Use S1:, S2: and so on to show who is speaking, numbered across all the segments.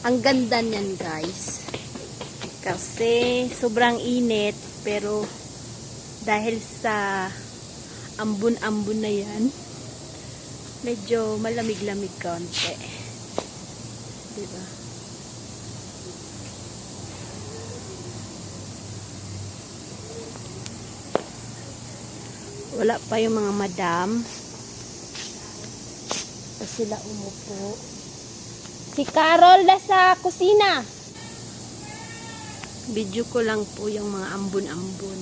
S1: Ang ganda niyan, guys. Kasi sobrang init, pero dahil sa ambon-ambon na yan, medyo malamig-lamig konti. Diba? Wala pa yung mga madam. Sila umupo. Si Carol na sa kusina. Video ko lang po yung mga ambon-ambon.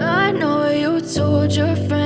S2: I know you told your friend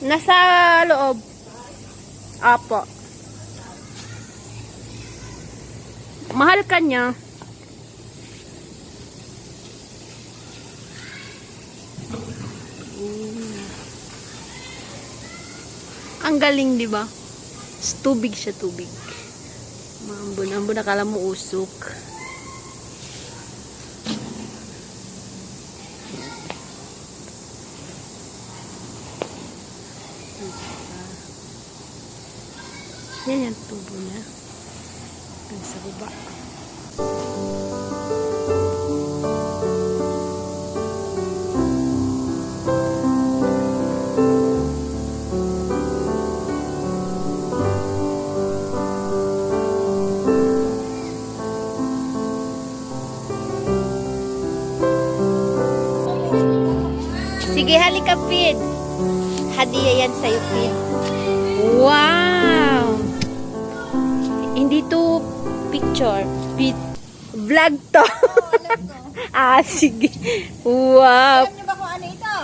S1: Nasa loob. Apo. Mahal ka niya. Ang galing, di ba? Tubig siya, tubig. Maambon-ambon, nakala mo usok. Yan yung tubo niya. Hanggang sa baba. Sige, halika, Pid. Hadiah yan sa'yo, Pid. Wow! Picture. Pid. Vlog to. ah, sige. Wow.
S3: Alam niyo ba kung ano ito?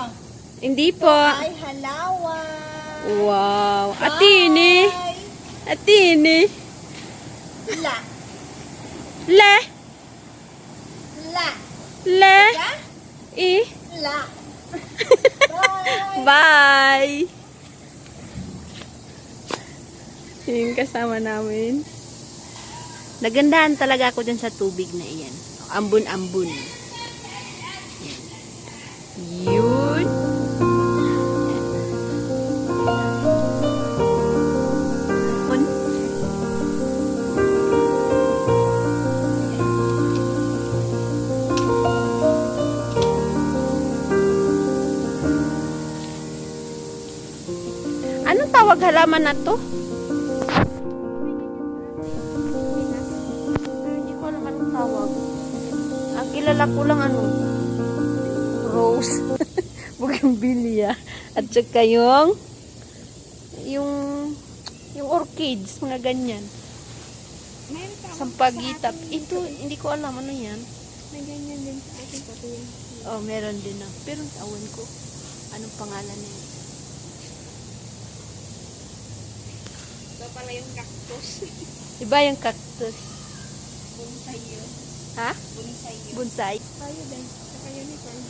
S1: Hindi po.
S3: Ay, halawa.
S1: Wow. Atini.
S3: Ay,
S1: Atini.
S3: La.
S1: Le.
S3: La.
S1: Le.
S3: Ya?
S1: I.
S3: La. Bye.
S1: Bye! Yung kasama namin. Nagandahan talaga ako dyan sa tubig na iyan. Ambon-ambon. Yun. Anong tawag halaman na to? At saka yung, yung, yung orchids, mga ganyan. Sampagitap. Ito, hindi ko alam ano yan.
S3: May ganyan din sa ating patuloy.
S1: Oh, meron din na. Pero awan ko. Anong pangalan niya?
S3: Ito pala yung cactus.
S1: Iba yung cactus.
S3: Bonsai yun.
S1: Ha?
S3: Bonsai yun.
S1: Bonsai.
S3: Tayo din. Saka unicorn.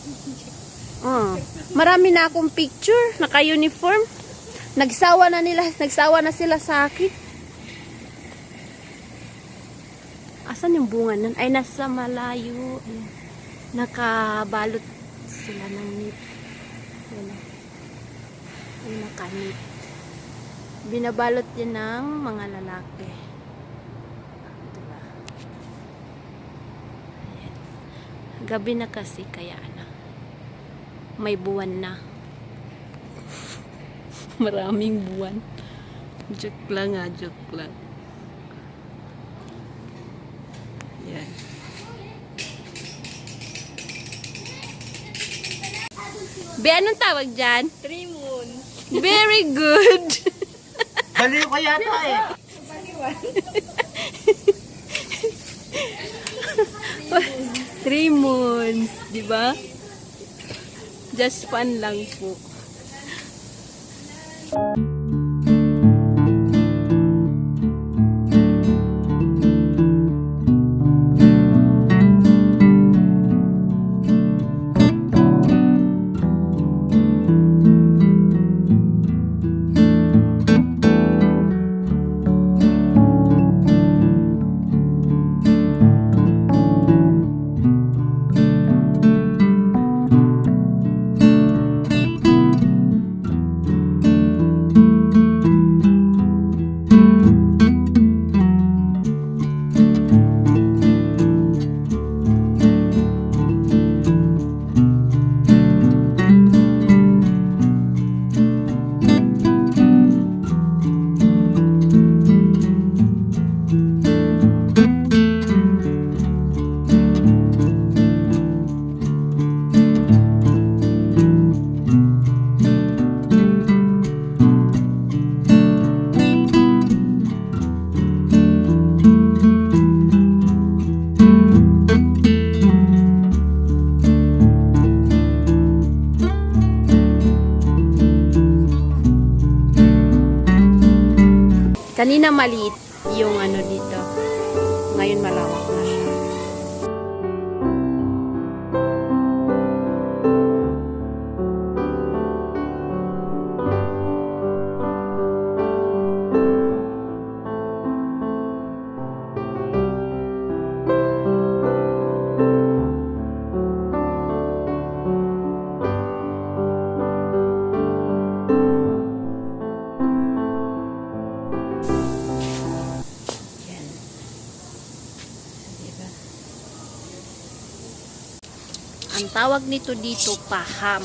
S1: Ah, marami na akong picture, naka-uniform. Nagsawa na nila, nagsawa na sila sa akin. Asan yung bunga nun? Ay, nasa malayo. Nakabalot sila ng nip. Ayan. Ay, nakanip. Binabalot yan ng mga lalaki. Diba? Gabi na kasi, kaya ano may buwan na. Maraming buwan. Joke lang nga, joke lang. Yan. Be, anong tawag dyan?
S3: Three moons.
S1: Very good.
S4: Baliw ka yata eh.
S1: Three months, di ba? Just fun lang po. Kanina maliit yung ano tawag nito dito, paham.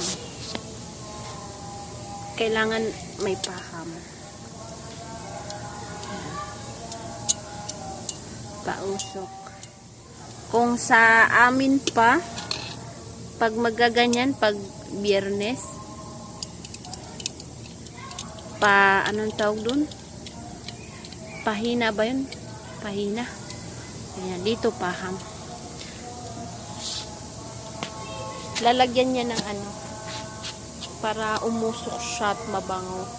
S1: Kailangan may paham. Pausok. Kung sa amin pa, pag magaganyan, pag biyernes, pa, anong tawag dun? Pahina ba yun? Pahina. Ayan, dito paham. Lalagyan niya ng ano, para umusok siya at mabango.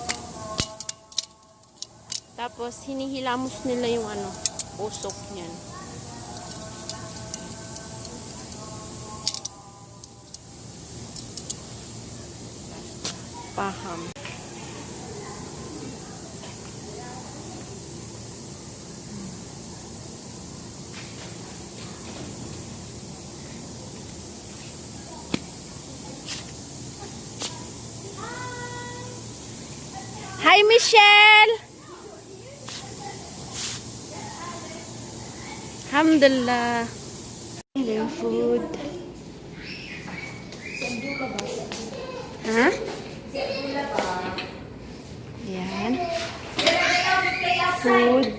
S1: Tapos, hinihilamos nila yung ano, usok niyan. ميشيل. الحمد لله. أهلا ها؟ يعني فود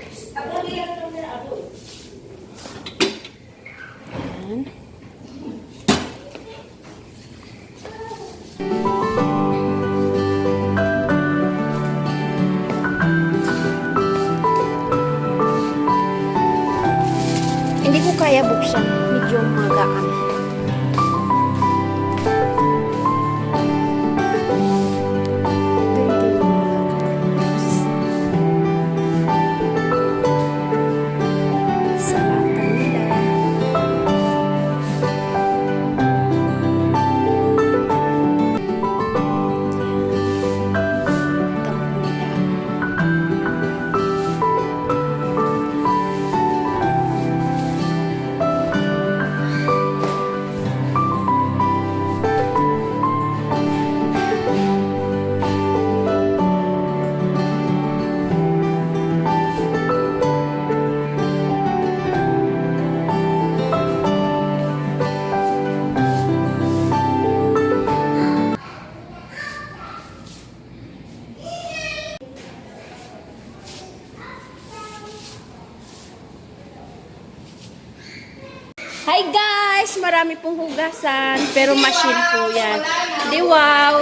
S1: Hi guys! Marami pong hugasan. Pero machine po yan. Di wow!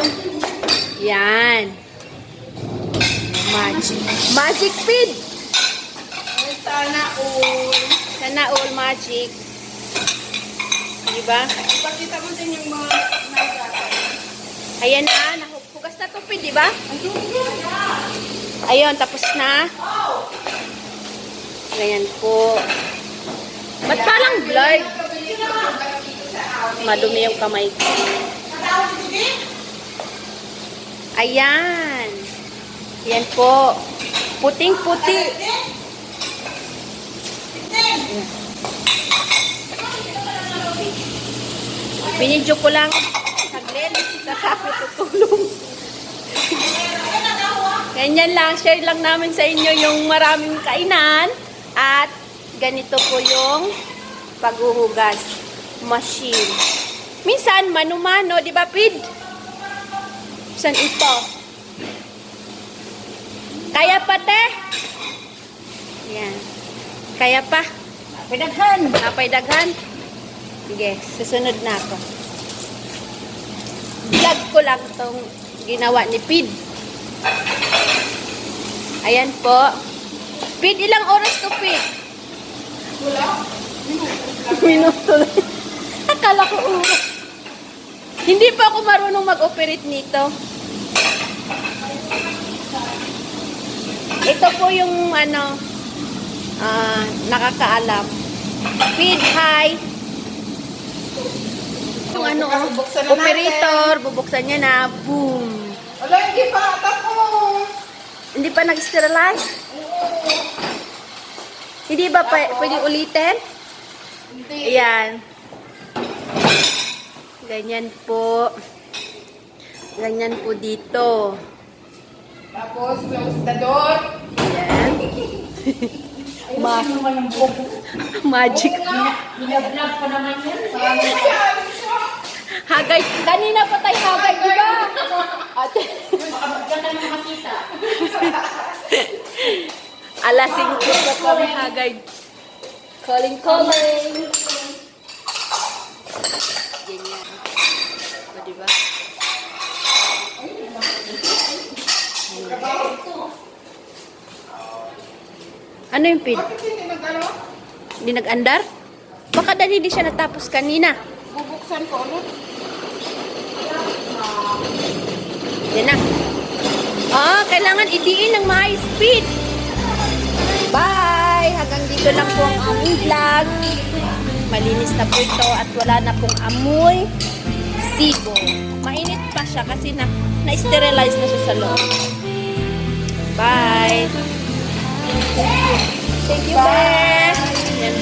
S1: Yan. Magic. Magic feed!
S3: Sana all.
S1: Sana all magic. Diba?
S3: Ipakita mo din yung mga.
S1: Ayan na, nahugas na to feed, diba? Ayun, tapos na. Ganyan po. Ba't parang blurred? Madumi yung kamay ko. Ayan. Ayan po. Puting-puti. Binidyo ko lang saglit. Ako tutulong. Ganyan lang. Share lang namin sa inyo yung maraming kainan. At ganito po yung paghuhugas machine. Minsan, mano-mano, di ba, Pid? Saan ito? Kaya pa, te? Yan. Kaya pa? Napay Napay daghan? Sige, susunod na ako. Vlog ko lang tong ginawa ni Pid. Ayan po. Pid, ilang oras to, Pid?
S3: Wala.
S1: Minuto lang. Akala ko oras. Hindi pa ako marunong mag-operate nito. Ito po yung ano, ah, nakakaalam. Feed high. Yung ano, oh,
S3: Bubuksan na
S1: operator, bubuksan niya na, boom.
S3: Wala, hindi pa. Tapos.
S1: Hindi pa nag-sterilize? Hindi ba pa, pwede ulitin? Ayan. Ganyan po. Ganyan po dito.
S3: Tapos, close the door.
S1: Ayan. Ma magic.
S3: Binablog pa naman yan.
S1: Hagay. Kanina pa tayo hagay, di ba? Ate.
S3: Ganda nang makita.
S1: Alas 5 pa kami hagay. Calling, calling. Ganyan. O, di ba? Ano yung pin?
S3: Hindi
S1: nag-andar? Baka dahil hindi siya natapos kanina.
S3: Bubuksan ko ulit.
S1: Yan na. Ah, kailangan idiin ng high speed. Hanggang dito lang po ang aming vlog. Malinis na po ito at wala na pong amoy sibo. Mainit pa siya kasi na na-sterilize na siya sa loob. Bye! Thank you, Bye! Yan.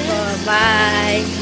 S1: Bye!